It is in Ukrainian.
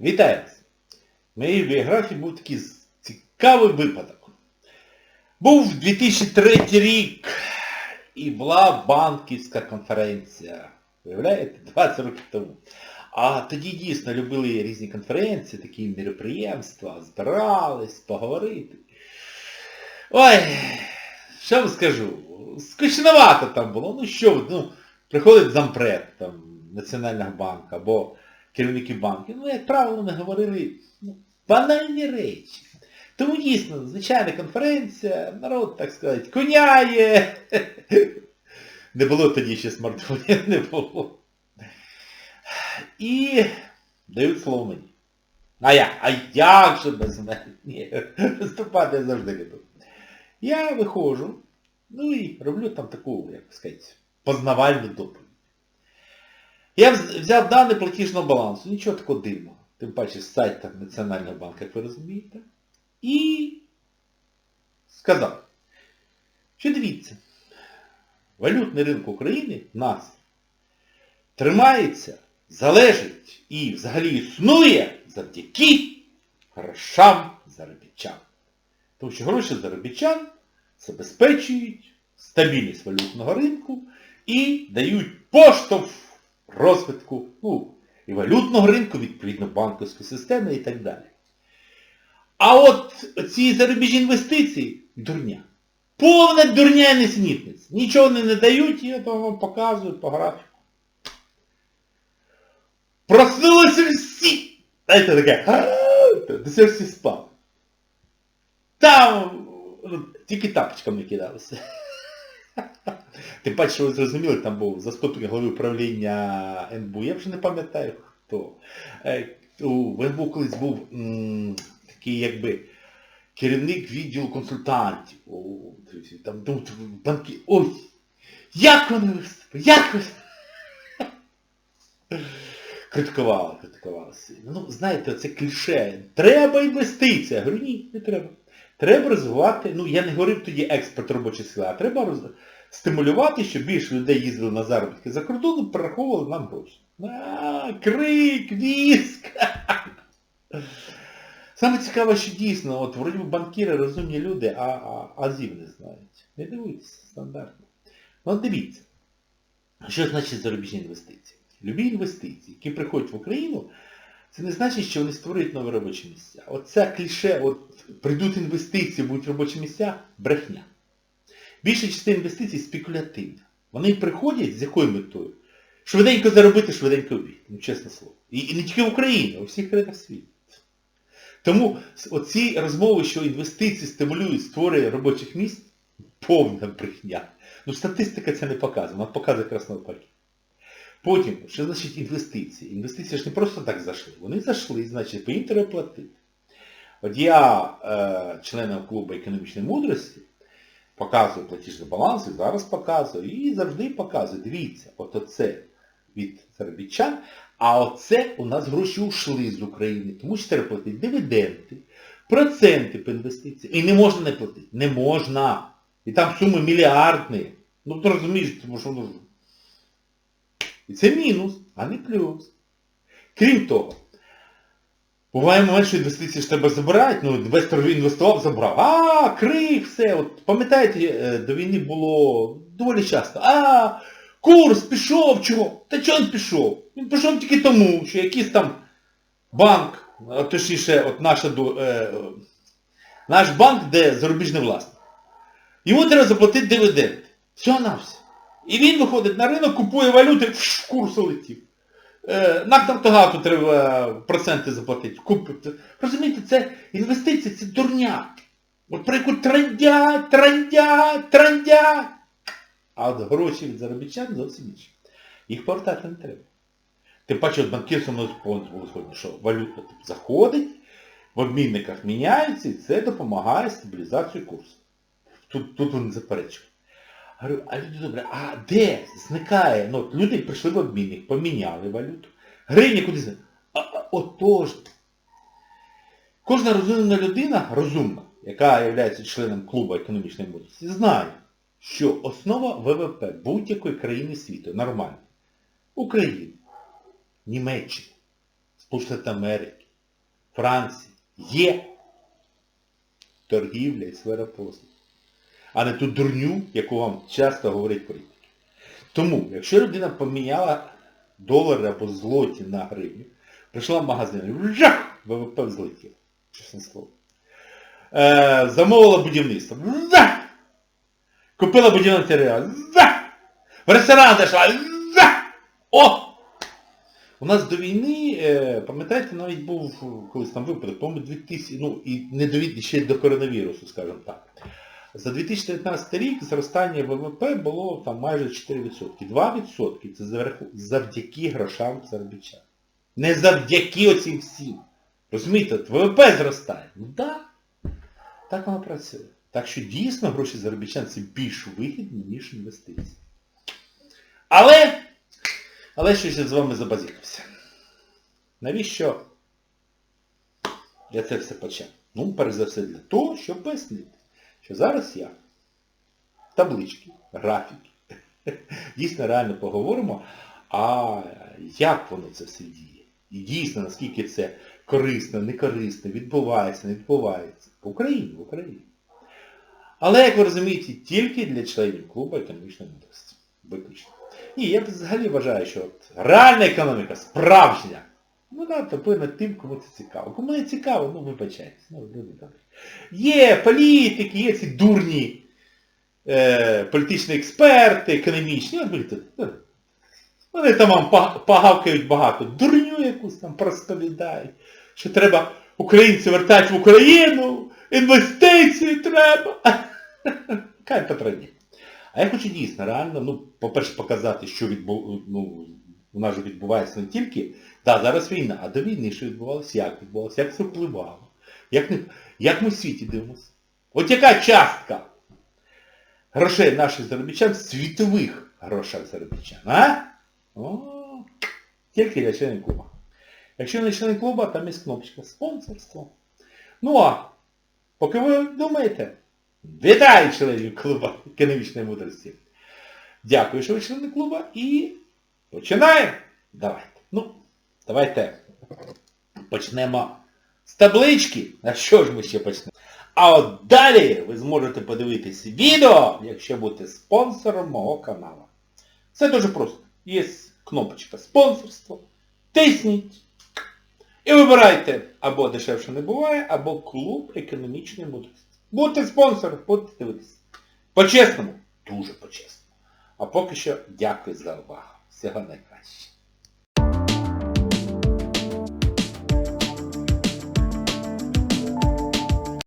Вітаю! В моїй біографії був такий цікавий випадок. Був 2003 рік і була банківська конференція. Виявляєте, 20 років тому. А тоді дійсно любили різні конференції, такі мероприємства, збирались, поговорити. Ой, що вам скажу, скучновато там було. Ну що, ну, приходить зампред там, Національного банку або керівники банків, ну, як правило, вони говорили ну, банальні речі. Тому дійсно, звичайна конференція, народ, так сказати, коняє. Не було тоді ще смартфонів, не було. І дають слово мені. А як? А як же без мене? Ні, виступати я завжди люблю. Я виходжу, ну і роблю там таку, як сказати, познавальну доповідь. Я взяв дані платіжного балансу, нічого такого дивного. Тим паче сайт там Національного банку, як ви розумієте. І сказав, що дивіться, валютний ринок України в нас тримається, залежить і взагалі існує завдяки грошам заробітчан. Тому що гроші заробітчан забезпечують стабільність валютного ринку і дають поштовх розвитку ну, і валютного ринку, відповідно банківської системи і так далі. А от ці зарубіжні інвестиції дурня. Повна дурня і несмітниць. Нічого не дають, я то вам показую по графіку. Проснулися всі! Знаєте, таке, до всі спали. Там ну, тільки тапочками кидалися. Тим паче, що ви зрозуміли, там був заступник голови управління НБУ, я вже не пам'ятаю хто. Е, В НБУ колись був м, такий якби керівник відділу консультантів. О, там ну, банки. Ой! Як вони виступили? Як вони? Критикували, критикували. Ну, знаєте, це кліше. Треба інвестиція. Я говорю, ні, не треба. Треба розвивати, ну я не говорив тоді експорт робочої сили, а треба роз... стимулювати, щоб більше людей їздили на заробітки за кордоном, перераховували нам гроші. А, крик, віск. Саме цікаве, що дійсно, от вроді банкіри розумні люди, а, а азів не знають. Не дивуйтесь, стандартно. Ну дивіться, що значить зарубіжні інвестиції? Любі інвестиції, які приходять в Україну, це не значить, що вони створюють нові робочі місця. Оце кліше, от прийдуть інвестиції, будуть робочі місця, брехня. Більша частина інвестицій спекулятивна. Вони приходять з якою метою? Швиденько заробити, швиденько вбити. Ну, чесне слово. І, і не тільки в Україні, а у всіх країнах світу. Тому оці розмови, що інвестиції стимулюють створення робочих місць, повна брехня. Ну статистика це не показує, вона показує якраз навпаки. Потім, що значить інвестиції? Інвестиції ж не просто так зайшли. Вони зайшли, значить, по треба платити. От я, е, членом клубу економічної мудрості, показую платіжний баланс, і зараз показую, і завжди показую. Дивіться, от оце від заробітчан, а оце у нас гроші ушли з України, тому що треба платити дивіденди, проценти по інвестиціям. І не можна не платити. Не можна. І там суми мільярдні. Ну ти розумієш, тому що і це мінус, а не плюс. Крім того, буває момент, що інвестиції ж треба забирати, ну інвестор інвестував, забрав. А, крик, все. От пам'ятаєте, е, до війни було доволі часто. А, курс пішов, чого? Та чого він пішов? Він пішов тільки тому, що якийсь там банк, точніше, от наша, е, наш банк, де зарубіжний власник. Йому треба заплатити дивіденд. Все на все. І він виходить на ринок, купує валюти, курс улетів. Е, НАК Нафтогазу треба проценти заплатити. Купити. Розумієте, це інвестиції, це дурня. От про яку трандять, трандять, трандять. А от гроші від заробітчан зовсім інші. Їх повертати не треба. Тим паче, от банкір со мною було що валюта заходить, в обмінниках міняється, і це допомагає стабілізації курсу. Тут, тут вони заперечують. Говорю, а люди добре, а де зникає? Ну, от люди прийшли в обмінник, поміняли валюту. Гривня куди зникає? Отож. Кожна розумна людина, розумна, яка є членом клубу економічної мудрості, знає, що основа ВВП будь-якої країни світу нормальна. України, Німеччини, Сполучених Америки, Франції є торгівля і сфера послуг. А не ту дурню, яку вам часто говорять політики. Тому, якщо людина поміняла долари або злоті на гривню, прийшла в магазин, жах, ВВП взлетів. Чесне слово. Е, замовила будівництво. Жах! Купила будівний матеріал. Жах! В ресторан зайшла. Жах! О! У нас до війни, е, пам'ятаєте, навіть був колись там випадок, по-моєму, 2000, ну і не до війни, ще й до коронавірусу, скажімо так. За 2019 рік зростання ВВП було там майже 4%. 2% це завдяки грошам заробітчан. Не завдяки оцім всім. Розумієте, ВВП зростає. Ну так, так воно працює. Так що дійсно гроші заробітчан це більш вигідні, ніж інвестиції. Але, але щось з вами забазікався. Навіщо я це все почав? Ну, перш за все для того, щоб пояснити, що зараз я таблички, графіки, дійсно реально поговоримо, а як воно це все діє. І дійсно, наскільки це корисно, не корисно, відбувається, не відбувається. В Україні, в Україні. Але, як ви розумієте, тільки для членів клубу економічної мудрості. Виключно. Ні, я взагалі вважаю, що от реальна економіка, справжня, вона повинна тим, кому це цікаво. Кому не цікаво, ну вибачайтесь, ну люди добрі. Є політики, є ці дурні е, політичні експерти, економічні, от будете, ну, вони там вам па- погавкають багато, дурню якусь там розповідають, що треба українців вертати в Україну, інвестиції треба. Кай потреби. А я хочу дійсно реально, ну, по-перше, показати, що відбу... ну, нас же відбувається не тільки, да, зараз війна, а до війни що відбувалося, як відбувалося, як це впливало, як, як ми в світі дивимося. От яка частка грошей наших заробітчан світових грошах заробітчан, а? О, тільки для членів клуба. Якщо не член клуба, там є кнопочка спонсорство. Ну а, поки ви думаєте, вітаю членів клуба економічної мудрості. Дякую, що ви члени клуба і починаємо. Давайте. Ну, давайте почнемо з таблички. А що ж ми ще почнемо? А от далі ви зможете подивитись відео, якщо будете спонсором мого каналу. Все дуже просто. Є кнопочка спонсорство. Тисніть. І вибирайте або дешевше не буває, або клуб економічної мудрості. Будьте спонсором, будете дивитися. По-чесному, дуже по-чесному. А поки що дякую за увагу. 世話になりまし。